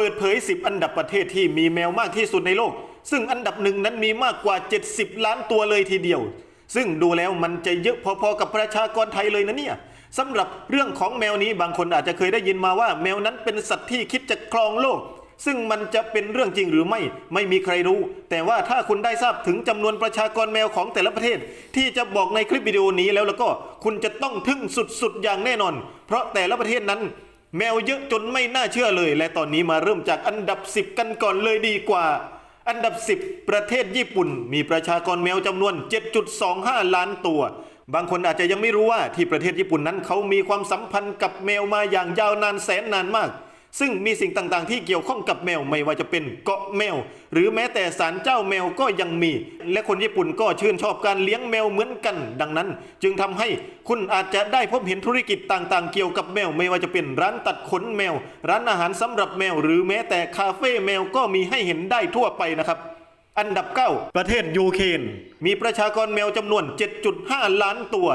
เปิดเผย 10 อันดับประเทศที่มีแมวมากที่สุดในโลก ซึ่งอันดับหนึ่งนั้นมีมากกว่า 70 ล้านตัวเลยทีเดียว ซึ่งดูแล้วมันจะเยอะพอๆกับประชากรไทยเลยนะเนี่ยสำหรับเรื่องของแมวนี้บางคนอาจจะเคยได้ยินมาว่าแมวนั้นเป็นสัตว์ที่คิดจะครองโลก ซึ่งมันจะเป็นเรื่องจริงหรือไม่ไม่มีใครรู้ แต่ว่าถ้าคุณได้ทราบถึงจำนวนประชากรแมวของแต่ละประเทศ ที่จะบอกในคลิปวิดีโอนี้แล้วแล้วก็คุณจะต้องทึ่งสุดๆอย่างแน่นอน เพราะแต่ละประเทศนั้น แมวเยอะจนไม่น่าเชื่อเลย และตอนนี้มาเริ่มจากอันดับ 10 กันก่อนเลยดีกว่า อันดับ 10 ประเทศญี่ปุ่น มีประชากรแมวจำนวน 7.25 ล้านตัว บางคนอาจจะยังไม่รู้ว่าที่ประเทศญี่ปุ่นนั้นเขามีความสัมพันธ์กับแมวมาอย่างยาวนานแสนนานมาก ซึ่งมีสิ่งต่างๆ ที่เกี่ยวข้องกับแมวไม่ว่าจะเป็นเกาะแมว หรือแม้แต่ศาลเจ้าแมวก็ยังมี และคนญี่ปุ่นก็ชื่นชอบการเลี้ยงแมวเหมือนกัน ดังนั้น จึงทำให้คุณอาจจะได้พบเห็นธุรกิจต่างๆ เกี่ยวกับแมว ไม่ว่าจะเป็นร้านตัดขนแมว ร้านอาหารสำหรับแมว หรือแม้แต่คาเฟ่แมวก็มีให้เห็นได้ทั่วไปนะครับ อันดับ 9 ประเทศยูเครนมีประชากรแมวจำนวน 7.5 ล้านตัว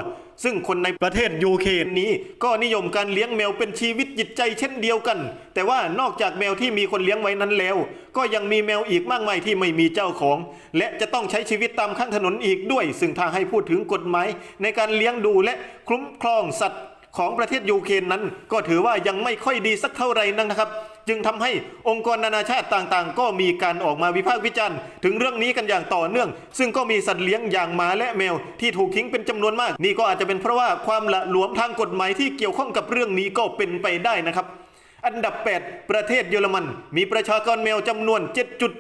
ซึ่งคนในประเทศยูเครนนี้ก็นิยมการเลี้ยงแมวเป็นชีวิตจิตใจเช่นเดียวกัน แต่ว่านอกจากแมวที่มีคนเลี้ยงไว้นั้นแล้ว ก็ยังมีแมวอีกมากมายที่ไม่มีเจ้าของ และจะต้องใช้ชีวิตตามข้างถนนอีกด้วย ซึ่งถ้าให้พูดถึงกฎหมายในการเลี้ยงดูและคุ้มครองสัตว์ของประเทศยูเครนนั้น ก็ถือว่ายังไม่ค่อยดีสักเท่าไหร่นักนะครับ จึงทำให้องค์กรนานาชาติต่างๆ ก็มีการออกมาวิพากษ์วิจารณ์ถึงเรื่องนี้กันอย่างต่อเนื่อง ซึ่งก็มีสัตว์เลี้ยงอย่างหมาและแมวที่ถูกทิ้งเป็นจำนวนมาก นี่ก็อาจจะเป็นเพราะว่าความละหลวมทางกฎหมายที่เกี่ยวข้องกับเรื่องนี้ก็เป็นไปได้นะครับอันดับ 8 ประเทศเยอรมัน มีประชากรแมวจำนวน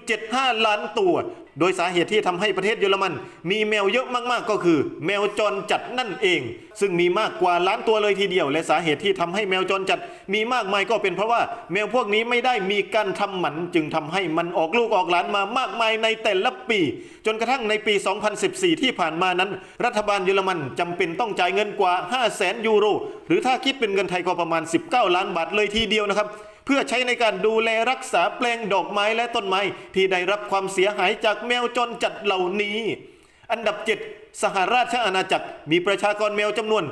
7.75 ล้านตัว โดยสาเหตุที่ทำให้ประเทศเยอรมัน มีแมวเยอะมากๆก็คือ แมวจรจัดนั่นเอง ซึ่งมีมากกว่าล้านตัวเลยทีเดียว และสาเหตุที่ทำให้แมวจรจัดมีมากมายก็เป็นเพราะว่าแมวพวกนี้ไม่ได้มีการทำหมัน จึงทำให้มันออกลูกออกหลานมามากมายในแต่ละปี จนกระทั่งในปี 2014 ที่ผ่านมานั้น รัฐบาลเยอรมันจำเป็นต้องจ่ายเงินกว่า 5 0 0แสนยูโร หรือถ้าคิดเป็นเงินไทยก็ประมาณ 19 ล้านบาทเลยทีเดียวนะครับ เพื่อใช้ในการดูแลรักษาแปลงดอกไม้และต้นไม้ ที่ได้รับความเสียหายจากแมวจรจัดเหล่านี้ อันดับ 7 สหราชอาณาจักรมีประชากรแมวจำนวน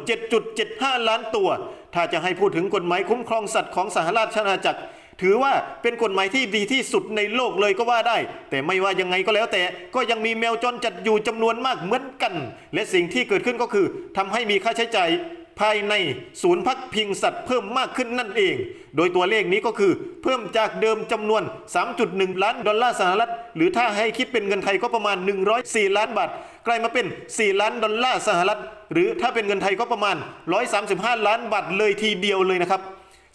7.75 ล้านตัว ถ้าจะให้พูดถึงกฎหมายคุ้มครองสัตว์ของสหราชอาณาจักรถือว่าเป็นกฎหมายที่ดีที่สุดในโลกเลยก็ว่าได้ แต่ไม่ว่ายังไงก็แล้วแต่ ก็ยังมีแมวจรจัดอยู่จำนวนมากเหมือนกัน และสิ่งที่เกิดขึ้นก็คือทำให้มีค่าใช้จ่าย ภายในศูนย์พักพิงสัตว์เพิ่มมากขึ้นนั่นเอง โดยตัวเลขนี้ก็คือเพิ่มจากเดิมจำนวน 3.1 ล้านดอลลาร์สหรัฐ หรือถ้าให้คิดเป็นเงินไทยก็ประมาณ 104 ล้านบาท กลายมาเป็น 4 ล้านดอลลาร์สหรัฐ หรือถ้าเป็นเงินไทยก็ประมาณ 135 ล้านบาทเลยทีเดียวเลยนะครับ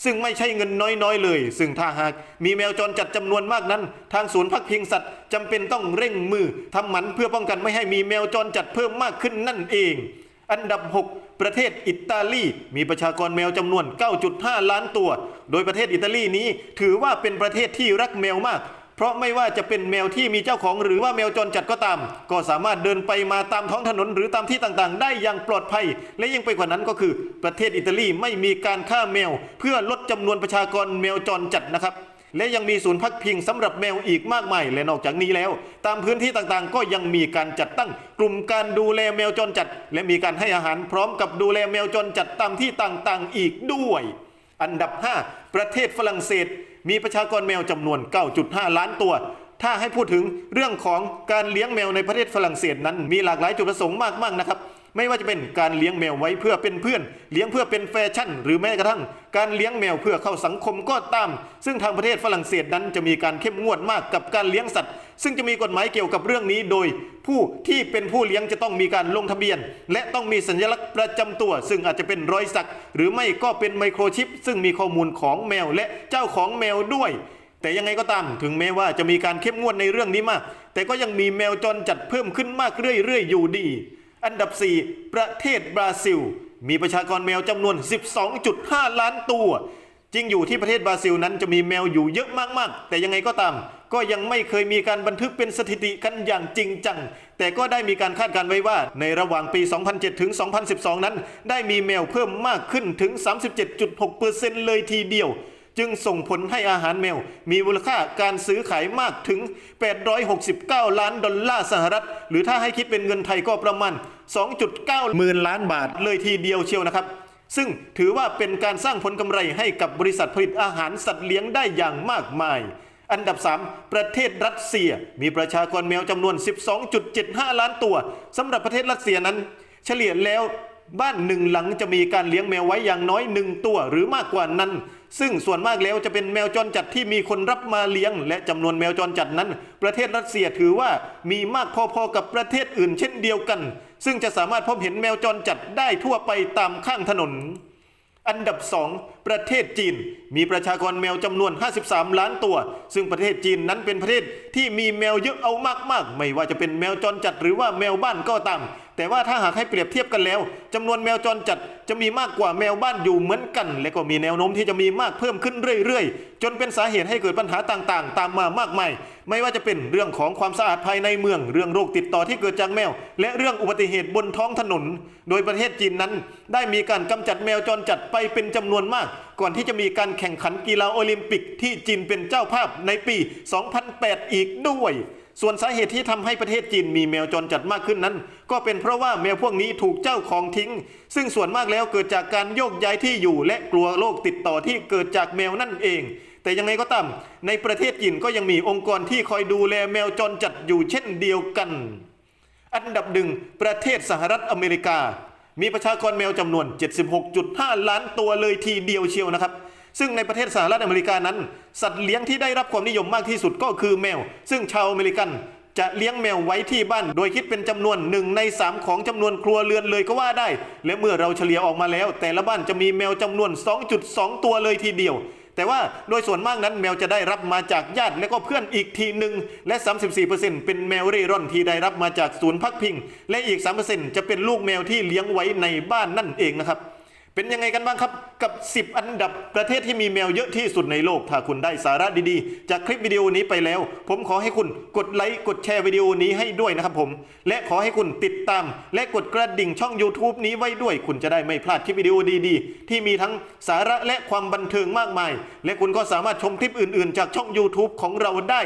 ซึ่งไม่ใช่เงินน้อยๆเลย ซึ่งถ้าหากมีแมวจรจัดจำนวนมากนั้น ทางศูนย์พักพิงสัตว์จำเป็นต้องเร่งมือทำหมันเพื่อป้องกันไม่ให้มีแมวจรจัดเพิ่มมากขึ้นนั่นเอง อันดับ 6 ประเทศอิตาลีมีประชากรแมวจำนวน 9.5 ล้านตัว โดยประเทศอิตาลีนี้ถือว่าเป็นประเทศที่รักแมวมาก เพราะไม่ว่าจะเป็นแมวที่มีเจ้าของหรือว่าแมวจรจัดก็ตาม ก็สามารถเดินไปมาตามท้องถนนหรือตามที่ต่างๆ ได้อย่างปลอดภัย และยิ่งไปกว่านั้นก็คือ ประเทศอิตาลีไม่มีการฆ่าแมว เพื่อลดจำนวนประชากรแมวจรจัดนะครับ และยังมีศูนย์พักพิงสำหรับแมวอีกมากมายและนอกจากนี้แล้ว ตามพื้นที่ต่างๆ ก็ยังมีการจัดตั้งกลุ่มการดูแลแมวจรจัด และมีการให้อาหารพร้อมกับดูแลแมวจรจัดตามที่ต่างๆ อีกด้วย อันดับ 5 ประเทศฝรั่งเศส มีประชากรแมวจำนวน 9.5 ล้านตัวถ้าให้พูดถึงเรื่องของการเลี้ยงแมวในประเทศฝรั่งเศสนั้นมีหลากหลายจุดประสงค์มากๆนะครับ ไม่ว่าจะเป็นการเลี้ยงแมวไว้เพื่อเป็นเพื่อน เลี้ยงเพื่อเป็นแฟชั่น หรือแม้กระทั่ง การเลี้ยงแมวเพื่อเข้าสังคมก็ตาม ซึ่งทางประเทศฝรั่งเศสนั้นจะมีการเข้มงวดมากกับการเลี้ยงสัตว์ ซึ่งจะมีกฎหมายเกี่ยวกับเรื่องนี้โดย ผู้ที่เป็นผู้เลี้ยงจะต้องมีการลงทะเบียน และต้องมีสัญลักษณ์ประจำตัว ซึ่งอาจจะเป็นรอยสัก หรือไม่ก็เป็นไมโครชิป ซึ่งมีข้อมูลของแมวและเจ้าของแมวด้วยแต่ยังไงก็ตามถึงแม้ว่าจะมีการเข้มงวดในเรื่องนี้มาก แต่ก็ยังมีแมวจรจัดเพิ่มขึ้นมากเรื่อยๆอยู่ดี อันดับ 4 ประเทศบราซิล มีประชากรแมวจำนวน 12.5 ล้านตัว จริงอยู่ที่ประเทศบราซิลนั้นจะมีแมวอยู่เยอะมากๆ แต่ยังไงก็ตาม ก็ยังไม่เคยมีการบันทึกเป็นสถิติกันอย่างจริงจัง แต่ก็ได้มีการคาดการณ์ไว้ว่า ในระหว่างปี 2007 ถึง 2012 นั้น ได้มีแมวเพิ่มมากขึ้นถึง 37.6%เลยทีเดียว จึงส่งผลให้อาหารแมว มีมูลค่าการซื้อขายมากถึง 869 ล้านดอลลาร์สหรัฐ หรือถ้าให้คิดเป็นเงินไทยก็ประมาณ 2.9หมื่นล้านบาทเลยทีเดียวเชียวนะครับ ซึ่งถือว่าเป็นการสร้างผลกำไรให้กับบริษัทผลิตอาหารสัตว์เลี้ยงได้อย่างมากมาย อันดับ 3 ประเทศรัสเซีย มีประชากรแมวจำนวน 12.75 ล้านตัวสำหรับประเทศรัสเซียนั้น เฉลี่ยแล้วบ้านหนึ่งหลังจะมีการเลี้ยงแมวไว้อย่างน้อยหนึ่งตัวหรือมากกว่านั้น ซึ่งส่วนมากแล้วจะเป็นแมวจรจัดที่มีคนรับมาเลี้ยง และจำนวนแมวจรจัดนั้น ประเทศรัสเซียถือว่ามีมากพอๆกับประเทศอื่นเช่นเดียวกัน ซึ่งจะสามารถพบเห็นแมวจรจัดได้ทั่วไปตามข้างถนน อันดับ 2 ประเทศจีน มีประชากรแมวจำนวน 53 ล้านตัว ซึ่งประเทศจีนนั้นเป็นประเทศที่มีแมวเยอะเอามากๆ ไม่ว่าจะเป็นแมวจรจัดหรือว่าแมวบ้านก็ตาม แต่ว่าถ้าหากให้เปรียบเทียบกันแล้วจำนวนแมวจรจัดจะมีมากกว่าแมวบ้านอยู่เหมือนกัน และก็มีแนวโน้มที่จะมีมากเพิ่มขึ้นเรื่อยๆ จนเป็นสาเหตุให้เกิดปัญหาต่างๆ ตามมามากมาย ไม่ว่าจะเป็นเรื่องของความสะอาดภายในเมือง เรื่องโรคติดต่อที่เกิดจากแมว และเรื่องอุบัติเหตุบนท้องถนน โดยประเทศจีนนั้น ได้มีการกำจัดแมวจรจัดไปเป็นจำนวนมาก ก่อนที่จะมีการแข่งขันกีฬาโอลิมปิกที่จีนเป็นเจ้าภาพในปี 2008 อีกด้วย ส่วนสาเหตุที่ทำให้ประเทศจีนมีแมวจรจัดมากขึ้นนั้น ก็เป็นเพราะว่าแมวพวกนี้ถูกเจ้าของทิ้ง ซึ่งส่วนมากแล้วเกิดจากการโยกย้ายที่อยู่และกลัวโรคติดต่อที่เกิดจากแมวนั่นเอง แต่ยังไงก็ตามในประเทศจีนก็ยังมีองค์กรที่คอยดูแลแมวจรจัดอยู่เช่นเดียวกัน อันดับหนึ่งประเทศสหรัฐอเมริกา มีประชากรแมวจำนวน 76.5 ล้านตัวเลยทีเดียวเชียวนะครับ ซึ่งในประเทศสหรัฐอเมริกานั้น สัตว์เลี้ยงที่ได้รับความนิยมมากที่สุดก็คือแมว ซึ่งชาวอเมริกันจะเลี้ยงแมวไว้ที่บ้าน โดยคิดเป็นจำนวนหนึ่งในสามของจำนวนครัวเรือนเลยก็ว่าได้ และเมื่อเราเฉลี่ยออกมาแล้ว แต่ละบ้านจะมีแมวจำนวน 2.2 ตัวเลยทีเดียว แต่ว่าโดยส่วนมากนั้นแมวจะได้รับมาจากญาติและก็เพื่อนอีกทีหนึ่งและ 34%เป็นแมวเร่ร่อนที่ได้รับมาจากศูนย์พักพิง และอีก 3%จะเป็นลูกแมวที่เลี้ยงไว้ในบ้านนั่นเองนะครับ เป็นยังไงกันบ้างครับ กับ 10 อันดับประเทศที่มีแมวเยอะที่สุดในโลก ถ้าคุณได้สาระดีๆ จากคลิปวิดีโอนี้ไปแล้ว ผมขอให้คุณกดไลค์กดแชร์วิดีโอนี้ให้ด้วยนะครับผม และขอให้คุณติดตาม และกดกระดิ่งช่อง YouTube นี้ไว้ด้วย คุณจะได้ไม่พลาดคลิปวิดีโอดีๆ ที่มีทั้งสาระและความบันเทิงมากมาย และคุณก็สามารถชมคลิปอื่นๆ จากช่อง YouTube ของเราได้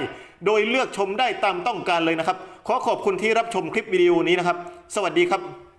โดยเลือกชมได้ตามต้องการเลยนะครับ ขอขอบคุณที่รับชมคลิปวิดีโอนี้นะครับ สวัสดีครับ